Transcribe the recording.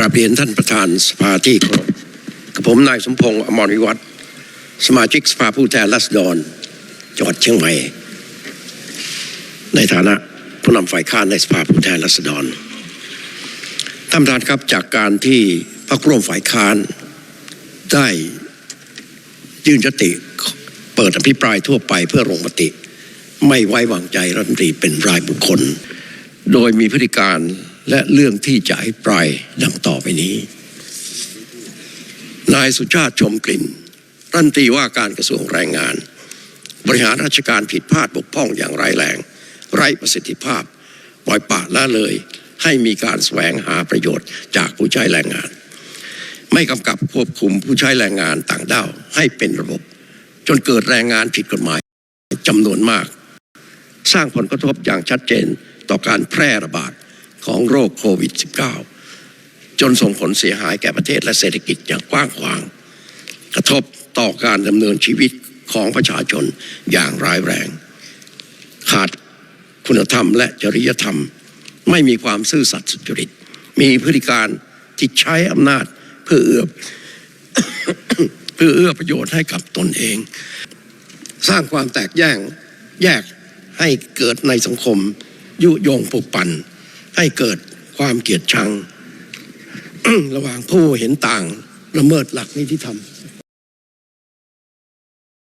ราบเรียนท่านประธานสภาที่เคารพกับผมนายสมพงษ์อมรวิวัฒสมาชิกสภาผู้แทนราษฎรจังหวัดเชียงใหม่ ในฐานะผู้นำฝ่ายค้านในสภาผู้แทนราษฎรท่านประธานครับจากการที่พรรคร่วมฝ่ายค้านได้ยื่นยติเปิดอภิปรายทั่วไปเพื่อลงมติ ไม่ไว้วางใจรัฐมนตรีเป็นรายบุคคล โดยมีพฤติการ และเรื่องที่จะอภิปรายดังต่อไปนี้ นายสุชาติชมกลิ่น รัฐมนตรีว่าการกระทรวงแรงงาน บริหารราชการผิดพลาดบกพร่องอย่างร้ายแรง ไร้ประสิทธิภาพ ปล่อยปละละเลย ให้มีการแสวงหาประโยชน์จากผู้ใช้แรงงาน ไม่กำกับควบคุมผู้ใช้แรงงานต่างด้าวให้เป็นระบบ จนเกิดแรงงานผิดกฎหมายจำนวนมาก สร้างผลกระทบอย่างชัดเจนต่อการแพร่ระบาด ของโรคโควิด -19 จนส่งผลเสียหายแก่ประเทศและเศรษฐกิจอย่างกว้างขวาง กระทบต่อการดำเนินชีวิตของประชาชนอย่างร้ายแรง ขาดคุณธรรมและจริยธรรม ไม่มีความซื่อสัตย์สุจริต มีพฤติการที่ใช้อำนาจเพื่อเอื้อเพื่อเอื้อประโยชน์ให้กับตนเอง สร้างความแตกแยกแยกให้เกิดในสังคม ยุยงปลุกปั่น ให้เกิดความเกลียดชัง ระหว่างผู้เห็นต่างละเมิดหลักนิติธรรม